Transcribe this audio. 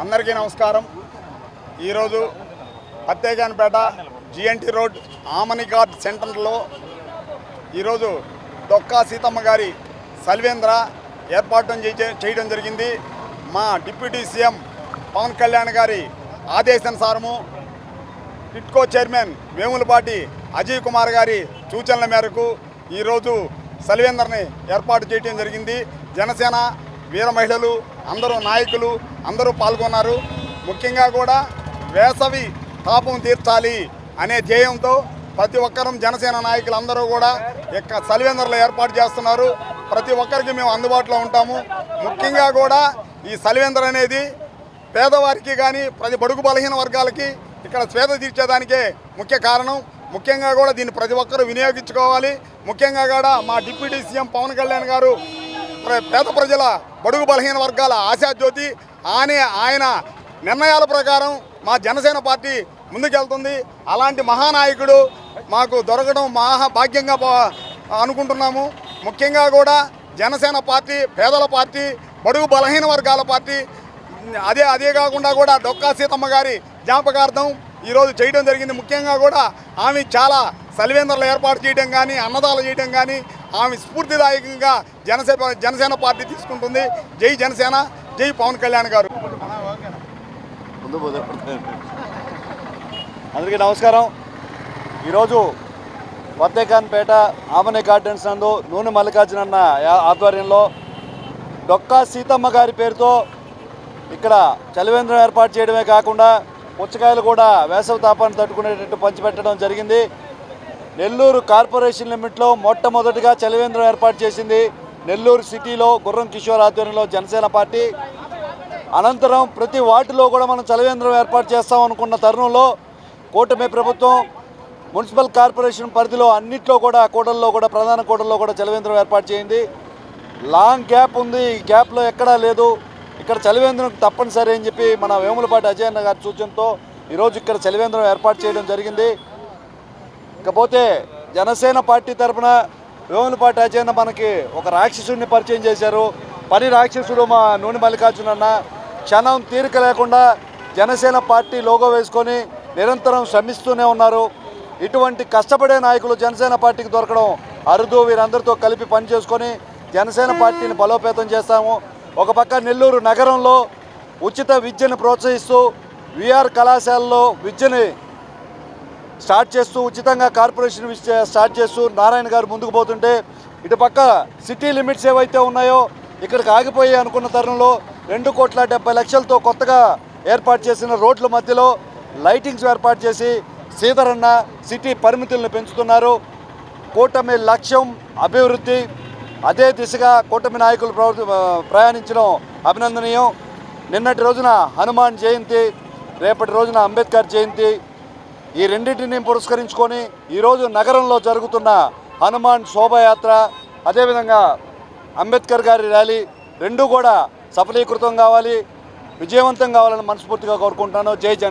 అందరికీ నమస్కారం. ఈరోజు Patteganipeta GNT road Amani guard సెంటర్లో ఈరోజు డొక్కా సీతమ్మ గారి సల్వేంద్ర ఏర్పాటు చేయడం జరిగింది. మా డిప్యూటీ సీఎం పవన్ కళ్యాణ్ గారి ఆదేశానుసారము టిట్కో చైర్మన్ వేములపాటి అజయ్ కుమార్ గారి సూచనల మేరకు ఈరోజు సలివేందర్ని ఏర్పాటు చేయడం జరిగింది. జనసేన వీర మహిళలు అందరూ నాయకులు అందరూ పాల్గొన్నారు. ముఖ్యంగా కూడా వేసవి తాపం తీర్చాలి అనే ధ్యేయంతో ప్రతి ఒక్కరం జనసేన నాయకులు అందరూ కూడా ఇక సలివేందర్లు ఏర్పాటు చేస్తున్నారు. ప్రతి ఒక్కరికి మేము అందుబాటులో ఉంటాము. ముఖ్యంగా కూడా ఈ సలివేందర్ అనేది పేదవారికి కానీ ప్రతి బడుగు బలహీన వర్గాలకి ఇక్కడ స్వేద తీర్చేదానికే ముఖ్య కారణం. ముఖ్యంగా కూడా దీన్ని ప్రతి ఒక్కరూ వినియోగించుకోవాలి. ముఖ్యంగా కూడా మా డిప్యూటీ సీఎం పవన్ కళ్యాణ్ గారు పేద ప్రజల బడుగు బలహీన వర్గాల ఆశాజ్యోతి ఆనే ఆయన నిర్ణయాల ప్రకారం మా జనసేన పార్టీ ముందుకెళ్తుంది. అలాంటి మహానాయకుడు మాకు దొరకడం మహా భాగ్యంగా అనుకుంటున్నాము. ముఖ్యంగా కూడా జనసేన పార్టీ పేదల పార్టీ బడుగు బలహీన వర్గాల పార్టీ అదే అదే కాకుండా కూడా డొక్కా సీతమ్మ గారి జ్ఞాపకార్థం ఈరోజు చేయడం జరిగింది. ముఖ్యంగా కూడా ఆమె చాలా సలివేందర్లు ఏర్పాటు చేయడం కానీ అన్నదాలు చేయడం కానీ ఆమె స్ఫూర్తిదాయకంగా జనసేన జనసేన పార్టీ తీసుకుంటుంది. జై జనసేన జై పవన్ కళ్యాణ్ గారు. ముందు అందరికీ నమస్కారం. ఈరోజు వత్తేఖాన్పేట ఆమని గార్డెన్స్ నందు నూనె మల్లికార్జున అన్న ఆధ్వర్యంలో డొక్కా సీతమ్మ గారి పేరుతో ఇక్కడ చలివేంద్రం ఏర్పాటు చేయడమే కాకుండా పుచ్చకాయలు కూడా వేసవి తాపాన్ని తట్టుకునేటట్టు పంచిపెట్టడం జరిగింది. నెల్లూరు కార్పొరేషన్ లిమిట్లో మొట్టమొదటిగా చలివేంద్రం ఏర్పాటు చేసింది. నెల్లూరు సిటీలో గుర్రం కిషోర్ ఆధ్వర్యంలో జనసేన పార్టీ. అనంతరం ప్రతి వార్డులో కూడా మనం చలివేంద్రం ఏర్పాటు చేస్తాం అనుకున్న తరుణంలో కూటమి ప్రభుత్వం మున్సిపల్ కార్పొరేషన్ పరిధిలో అన్నిట్లో కూడా కూడల్లో కూడా ప్రధాన కూడల్లో కూడా చలివేంద్రం ఏర్పాటు చేయింది. లాంగ్ గ్యాప్ ఉంది. ఈ గ్యాప్లో ఎక్కడా లేదు. ఇక్కడ చలివేంద్రం తప్పనిసరి అని చెప్పి మన వేములపాటి అజయన్న గారి సూచనతో ఈరోజు ఇక్కడ చలివేంద్రం ఏర్పాటు చేయడం జరిగింది. ఇకపోతే జనసేన పార్టీ తరపున వేములపాటి అజయన్న మనకి ఒక రాక్షసుడిని పరిచయం చేశారు. పని రాక్షసుడు మా నూనె మల్లికార్జున అన్న. క్షణం తీరిక లేకుండా జనసేన పార్టీ లోగో వేసుకొని నిరంతరం శ్రమిస్తూనే ఉన్నారు. ఇటువంటి కష్టపడే నాయకులు జనసేన పార్టీకి దొరకడం అరుదు. వీరందరితో కలిపి పని చేసుకొని జనసేన పార్టీని బలోపేతం చేస్తాము. ఒక పక్క నెల్లూరు నగరంలో ఉచిత విద్యను ప్రోత్సహిస్తూ విఆర్ కళాశాలలో విద్యని స్టార్ట్ చేస్తూ ఉచితంగా కార్పొరేషన్ స్టార్ట్ చేస్తూ నారాయణ గారు ముందుకు పోతుంటే ఇటు పక్క సిటీ లిమిట్స్ ఏవైతే ఉన్నాయో ఇక్కడికి ఆగిపోయి అనుకున్న తరుణంలో రెండు కోట్ల డెబ్బై లక్షలతో కొత్తగా ఏర్పాటు చేసిన రోడ్ల మధ్యలో లైటింగ్స్ ఏర్పాటు చేసి సీతరన్న సిటీ పరిమితులను పెంచుతున్నారు. కూటమి లక్ష్యం అభివృద్ధి అదే దిశగా కూటమి నాయకులు ప్రయాణించడం అభినందనీయం. నిన్నటి రోజున హనుమాన్ జయంతి రేపటి రోజున అంబేద్కర్ జయంతి ఈ రెండింటిని పురస్కరించుకొని ఈరోజు నగరంలో జరుగుతున్న హనుమాన్ శోభయాత్ర అదేవిధంగా అంబేద్కర్ గారి ర్యాలీ రెండూ కూడా సఫలీకృతం కావాలి. విజయవంతం కావాలని మనస్ఫూర్తిగా కోరుకుంటున్నాను. జై జన్